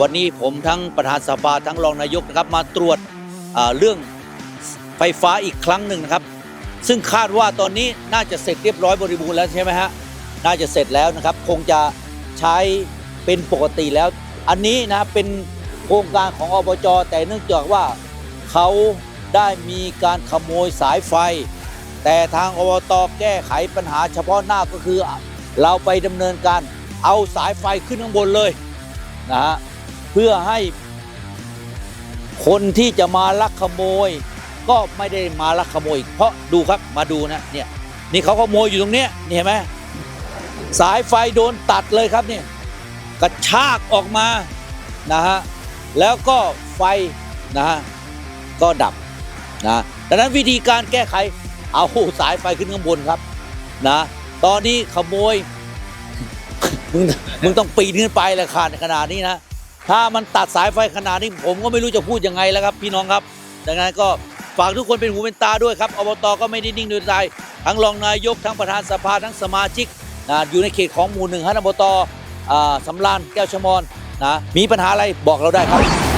วันนี้ผมทั้งประธานสภาทั้งรองนายกนะครับมาตรวจเรื่องไฟฟ้าอีกครั้งหนึ่งนะครับ ซึ่งคาดว่าตอนนี้น่าจะเสร็จเรียบร้อยบริบูรณ์แล้วใช่ไหมฮะน่าจะเสร็จแล้วนะครับคงจะใช้เป็นปกติแล้ว อันนี้นะเป็นโครงการของอบจแต่เนื่องจากว่าเขาได้มีการขโมยสายไฟ แต่ทางอบตแก้ไขปัญหาเฉพาะหน้าก็คือ เราไปดำเนินการเอาสายไฟขึ้นข้างบนเลยนะฮะ เพื่อให้คนที่จะมาลักขโมย ก็ไม่ได้มาลักขโมย เพราะดูครับมาดูนะเนี่ยนี่เขาขโมยอยู่ตรงเนี้ยนี่เห็นไหมสายไฟโดนตัดเลยครับเนี่ยกระชากออกมานะฮะแล้วก็ไฟนะฮะก็ดับนะดังนั้นวิธีการแก้ไขเอาสายไฟขึ้นข้างบนครับนะตอนนี้ขโมยมึงมึงต้องปีนขึ้นไปแหละขาดขนาดนี้นะ ถ้ามันตัดสายไฟขนาดนี้ผมก็ไม่รู้จะพูดยังไงแล้วครับ พี่น้องครับ ดังนั้นก็ฝากทุกคนเป็นหูเป็นตาด้วยครับอบตก็ไม่ได้นิ่งดูดายทั้งรองนายกทั้งประธานสภาทั้งสมาชิกนะอยู่ในเขตของหมู่หนึ่งฮะอบตอ่าสำรานแก้วชะมอนนะมีปัญหาอะไรบอกเราได้ครับ